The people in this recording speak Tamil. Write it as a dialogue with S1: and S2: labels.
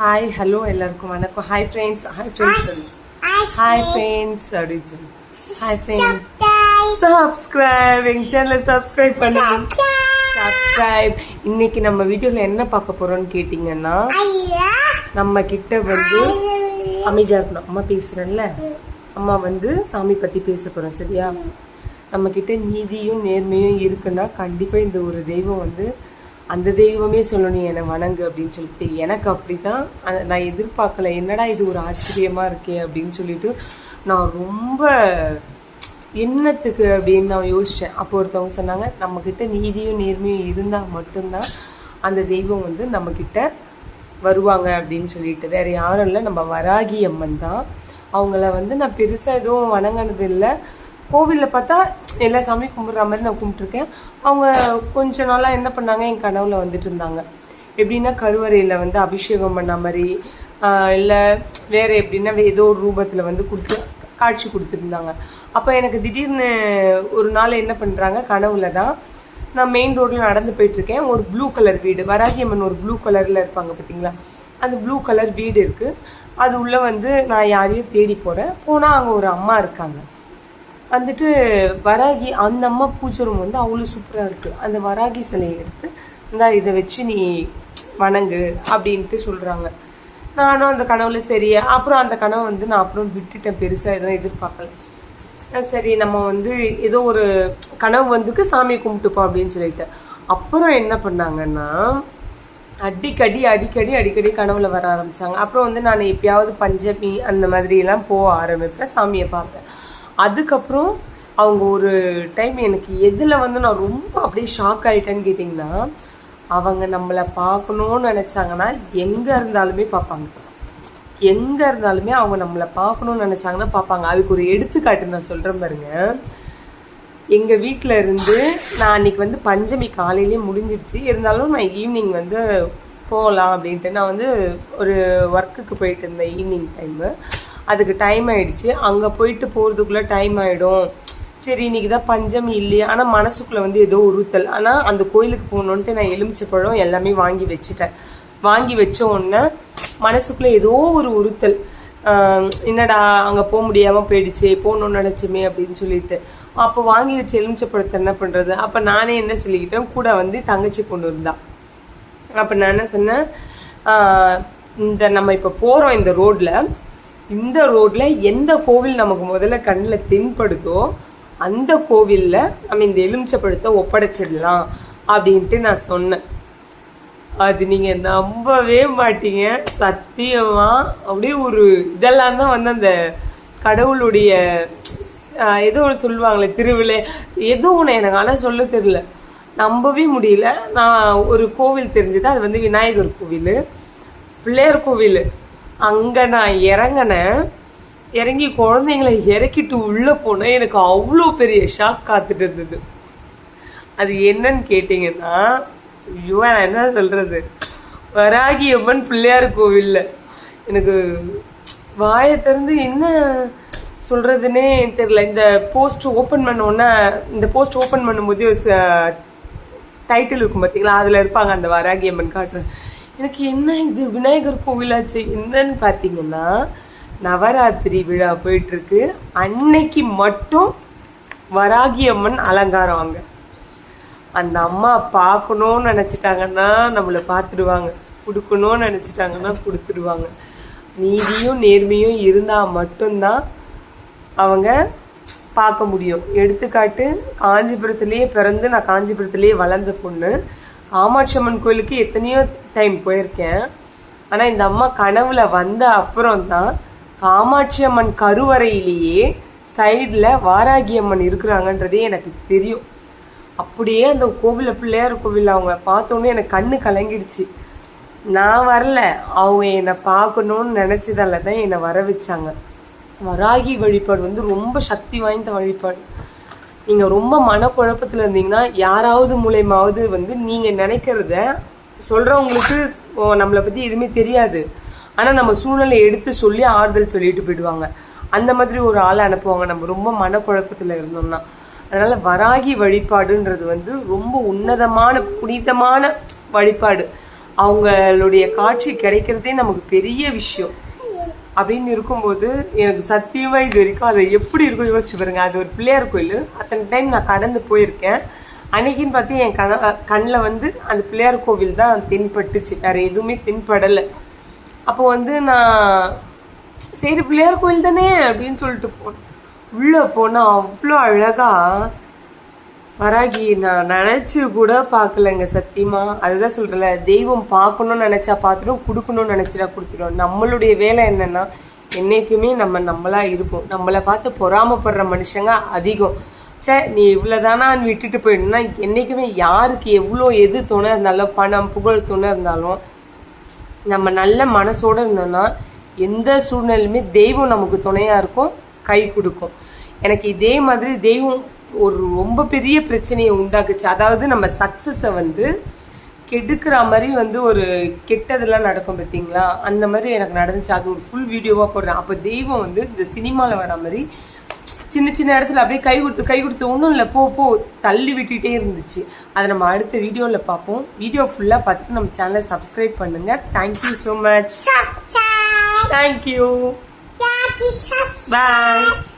S1: ஹாய் ஹலோ எல்லாருக்கும் வணக்கம். ஹாய் ஃப்ரெண்ட்ஸ் ஹாய் ஃப்ரெண்ட்ஸ் சொல்லு. ஹாய் ஃப்ரெண்ட்ஸ் அப்படின்னு சொல்லு. ஹாய் ஃப்ரெண்ட்ஸ் சப்ஸ்கிரைப் எங்க சேனலை சப்ஸ்கிரைப் பண்ணுங்க. சப்ஸ்கிரைப் இன்னைக்கு நம்ம வீடியோல என்ன பார்க்க போறோம்னு கேட்டிங்கன்னா நம்ம கிட்ட வந்து அமைதியா இருக்கணும். அம்மா பேசுறேன்ல. அம்மா வந்து சாமி பத்தி பேச போறோம் சரியா? நம்ம கிட்ட நீதியும் நேர்மையும் இருக்குன்னா கண்டிப்பா இந்த ஒரு தெய்வம் வந்து அந்த தெய்வமே சொல்லணும் என்னை வணங்கு அப்படின்னு சொல்லிட்டு எனக்கு அப்படி தான் நான் எதிர்பார்க்கல. என்னடா இது ஒரு ஆச்சரியமாக இருக்கே அப்படின்னு சொல்லிட்டு நான் ரொம்ப என்னத்துக்கு அப்படின்னு நான் யோசித்தேன் அப்போ ஒருத்தவங்க சொன்னாங்க நம்மக்கிட்ட நீதியும் நேர்மையும் இருந்தால் மட்டும்தான் அந்த தெய்வம் வந்து நம்மக்கிட்ட வருவாங்க அப்படின்னு சொல்லிட்டு. வேறு யாரும் இல்லை நம்ம வராகி அம்மன் தான். அவங்கள வந்து நான் பெருசாக எதுவும் வணங்கினது இல்லை. கோவிலில் பார்த்தா எல்லா சாமி கும்பிட்ற மாதிரி நான் கும்பிட்டுருக்கேன். அவங்க கொஞ்ச நாளாக என்ன பண்ணாங்க? என் கனவுல வந்துட்டு இருந்தாங்க. எப்படின்னா கருவறையில் வந்து அபிஷேகம் பண்ண மாதிரி இல்லை வேறு வேற எப்படின்னா ஏதோ ஒரு ரூபத்தில் வந்து கொடுத்து காட்சி கொடுத்துருந்தாங்க. அப்போ எனக்கு திடீர்னு ஒரு நாள் என்ன பண்ணுறாங்க கனவுல தான் நான் மெயின் ரோட்டில் நடந்து போயிட்டுருக்கேன். ஒரு ப்ளூ கலர் வீடு. வராகியம்மன் ஒரு ப்ளூ கலரில் இருப்பாங்க பார்த்தீங்களா அந்த ப்ளூ கலர் வீடு இருக்குது அது உள்ளே வந்து நான் யாரையும் தேடி போகிறேன் போனால் அங்கே ஒரு அம்மா இருக்காங்க. வந்துட்டு வராகி அந்த அம்மா பூஜை ரூம் வந்து அவ்வளோ சூப்பராக இருக்குது அந்த வராகி சிலையை எடுத்து இந்தா இதை வச்சு நீ வணங்கு அப்படின்ட்டு சொல்கிறாங்க நானும் அந்த கனவுல சரி அப்புறம் அந்த கனவு வந்து நான் அப்புறம் விட்டுட்டேன் பெருசாக எதுவும் எதிர்பார்க்கல. சரி நம்ம வந்து ஏதோ ஒரு கனவு வந்துக்கு சாமி கும்பிட்டுப்போம் அப்படின்னு சொல்லிட்டேன் அப்புறம் என்ன பண்ணாங்கன்னா அடிக்கடி அடிக்கடி அடிக்கடி கனவுல வர ஆரம்பிச்சாங்க. அப்புறம் வந்து நான் எப்பயாவது பஞ்சமி அந்த மாதிரி எல்லாம் போக ஆரம்பிப்பேன் சாமியை பார்ப்பேன். அதுக்கப்புறம் அவங்க ஒரு டைம் எனக்கு எதில் வந்து நான் ரொம்ப அப்படியே ஷாக் ஆகிட்டேன்னு கேட்டிங்கன்னா அவங்க நம்மளை பார்க்கணுன்னு நினச்சாங்கன்னா எங்கே இருந்தாலுமே பார்ப்பாங்க. எங்கே இருந்தாலுமே அவங்க நம்மளை பார்க்கணுன்னு நினச்சாங்கன்னா பார்ப்பாங்க. அதுக்கு ஒரு எடுத்துக்காட்டு நான் சொல்கிறேன் பாருங்க. எங்கள் வீட்டில் இருந்து நான் அன்றைக்கி வந்து பஞ்சமி காலையிலேயே முடிஞ்சிடுச்சு. இருந்தாலும் நான் ஈவினிங் வந்து போகலாம் அப்படின்ட்டு. நான் வந்து ஒரு ஒர்க்குக்கு போயிட்டு இருந்தேன் ஈவினிங் டைமு அதுக்கு டைம் ஆயிடுச்சு. அங்க போயிட்டு போறதுக்குள்ள டைம் ஆயிடும். சரி இன்னைக்கு தான் பஞ்சமி இல்லையா. ஆனால் மனசுக்குள்ள வந்து ஏதோ உறுத்தல். ஆனால் அந்த கோயிலுக்கு போகணுன்ட்டு நான் எலுமிச்சப்பழம் எல்லாமே வாங்கி வச்சுட்டேன். வாங்கி வச்ச உடனே மனசுக்குள்ள ஏதோ ஒரு உறுத்தல். என்னடா அங்கே போக முடியாமல் போயிடுச்சு போகணும்னு நினைச்சுமே அப்படின்னு சொல்லிட்டு. அப்போ வாங்கி வச்ச எலுமிச்சப்பழத்தை என்ன பண்ணுறது அப்போ நானே என்ன சொல்லிக்கிட்டேன்? கூட வந்து தங்கச்சி பொண்ணு இருந்தா. அப்போ நான் என்ன சொன்னேன்? இந்த நம்ம இப்போ போகிறோம் இந்த ரோட்டில் இந்த ரோட்ல எந்த கோவில் நமக்கு முதல்ல கண்ணுல தென்படுதோ அந்த கோவில்ல நம்ம இந்த எலுமிச்சப்பழத்தை ஒப்படைச்சிடலாம் அப்படின்ட்டு நான் சொன்னேன். அது நீங்க நம்பவே மாட்டீங்க. சத்தியமா? அப்படியே ஒரு இதெல்லாம் தான் வந்து அந்த கடவுளுடைய ஏதோ ஒன்று சொல்லுவாங்களே திருவிழா. ஏதோ ஒன்று எனக்கு ஆனால் சொல்ல தெரியல. நம்பவே முடியல. நான் ஒரு கோவில் தெரிஞ்சது. அது வந்து விநாயகர் கோவில். பிள்ளையார் கோவில். அங்கே நான் இறங்கினேன் இறங்கி குழந்தைங்களை இறக்கிட்டு உள்ளே போனேன் எனக்கு அவ்வளோ பெரிய ஷாக் காத்துட்டு இருந்தது. அது என்னன்னு கேட்டிங்கன்னா ஐயோ நான் என்ன சொல்கிறது வராகி அம்மன் பிள்ளையார் கோவில்ல. எனக்கு வாயை திறந்து என்ன சொல்கிறதுனே தெரியல. இந்த போஸ்ட் ஓப்பன் பண்ண உடனே இந்த போஸ்ட் ஓப்பன் பண்ணும்போது டைட்டில் இருக்கும் பார்த்தீங்களா அதில் இருப்பாங்க அந்த வராகி அம்மன் காட்டுறேன் எனக்கு என்ன இது? விநாயகர் கோவிலாச்சு என்னன்னு பார்த்தீங்கன்னா நவராத்திரி விழா போயிட்டு இருக்கு அன்னைக்கு மட்டும் வராகி அம்மன் அலங்காரம் அங்கே அந்த அம்மா பார்க்கணும்னு நினச்சிட்டாங்கன்னா நம்மளை பார்த்துடுவாங்க கொடுக்கணும்னு நினச்சிட்டாங்கன்னா கொடுத்துடுவாங்க. நீதியும் நேர்மையும் இருந்தால் மட்டும்தான் அவங்க பார்க்க முடியும். எடுத்துக்காட்டு காஞ்சிபுரத்துலேயே பிறந்து நான் காஞ்சிபுரத்துலேயே வளர்ந்த பொண்ணு. காமாட்சி அம்மன் கோயிலுக்கு எத்தனையோ டைம் போயிருக்கேன். ஆனால் இந்த அம்மா கனவுல வந்த அப்புறம் தான் காமாட்சி அம்மன் கருவறையிலேயே சைடில் வாராகி அம்மன் இருக்கிறாங்கன்றதே எனக்கு தெரியும். அப்படியே அந்த கோவில பிள்ளையார் கோவில் அவங்க பார்த்தோன்னே எனக்கு கண்ணு கலங்கிடுச்சு. நான் வரல. அவங்க என்னை பார்க்கணும்னு நினச்சதால தான் என்னை வர வச்சாங்க. வராகி வழிபாடு வந்து ரொம்ப சக்தி வாய்ந்த வழிபாடு. நீங்க ரொம்ப மனக்குழப்பத்துல இருந்தீங்கன்னா யாராவது மூலயமாவது வந்து நீங்க நினைக்கிறத சொல்றவங்களுக்கு நம்மளை பத்தி எதுவுமே தெரியாது. ஆனா நம்ம சூழ்நிலை எடுத்து சொல்லி ஆறுதல் சொல்லிட்டு போயிடுவாங்க. அந்த மாதிரி ஒரு ஆளை அனுப்புவாங்க. நம்ம ரொம்ப மனக்குழப்பத்துல இருந்தோம்னா. அதனால வராகி வழிபாடுன்றது வந்து ரொம்ப உன்னதமான புனிதமான வழிபாடு. அவங்களுடைய காட்சி கிடைக்கிறதே நமக்கு பெரிய விஷயம். அப்படின்னு இருக்கும்போது எனக்கு சத்தியமாக இது வரைக்கும் அது எப்படி இருக்கும் யோசிச்சு பாருங்க. அது ஒரு பிள்ளையார் கோயில். அத்தனை டைம் நான் கடந்து போயிருக்கேன். அன்னைக்குன்னு பார்த்து என் கண கண்ணில் வந்து அந்த பிள்ளையார் கோவில் தான் தென்பட்டுச்சு. வேறு எதுவுமே தென்படலை. அப்போ வந்து நான் சரி பிள்ளையார் கோயில் தானே அப்படின்னு சொல்லிட்டு போனேன். உள்ளே போனால் அவ்வளோ அழகாக வராகி நான் நினச்சி கூட பார்க்கலங்க சத்தியமா. அதுதான் சொல்கிறல தெய்வம் பார்க்கணும்னு நினச்சா பார்த்துடும் கொடுக்கணும்னு நினைச்சா கொடுத்துடும். நம்மளுடைய வேலை என்னென்னா என்றைக்குமே நம்ம நம்மளாக இருப்போம். நம்மளை பார்த்து பொறாமப்படுற மனுஷங்க அதிகம். சே நீ இவ்வளவுதானான்னு விட்டுட்டு போயிடணும்னா என்றைக்குமே யாருக்கு எவ்வளோ எது துணை இருந்தாலும் பணம் புகழ் துணை இருந்தாலும் நம்ம நல்ல மனசோட இருந்தோம்னா எந்த சூழ்நிலையுமே தெய்வம் நமக்கு துணையாக இருக்கும் கை கொடுக்கும். எனக்கு இதே மாதிரி தெய்வம் ஒரு ரொம்ப பெரிய பிரச்சனையை உண்டாக்குச்சு. அதாவது நம்ம சக்சஸை வந்து கெடுக்கிற மாதிரி வந்து ஒரு கெட்டதெல்லாம் நடக்கும் பார்த்தீங்களா அந்த மாதிரி எனக்கு நடந்துச்சு. அது ஒரு ஃபுல் வீடியோவா போடுறேன். அப்போ தெய்வம் வந்து இந்த சினிமாவில் வர மாதிரி சின்ன சின்ன இடத்துல அப்படியே கை கொடுத்து கை கொடுத்து ஒன்றும் இல்லை. போ போ தள்ளி விட்டுட்டே இருந்துச்சு. அதை நம்ம அடுத்த வீடியோவில் பார்ப்போம். வீடியோ ஃபுல்லாக பார்த்துட்டு நம்ம சேனலை சப்ஸ்கிரைப் பண்ணுங்க. Thank you so much thank you bye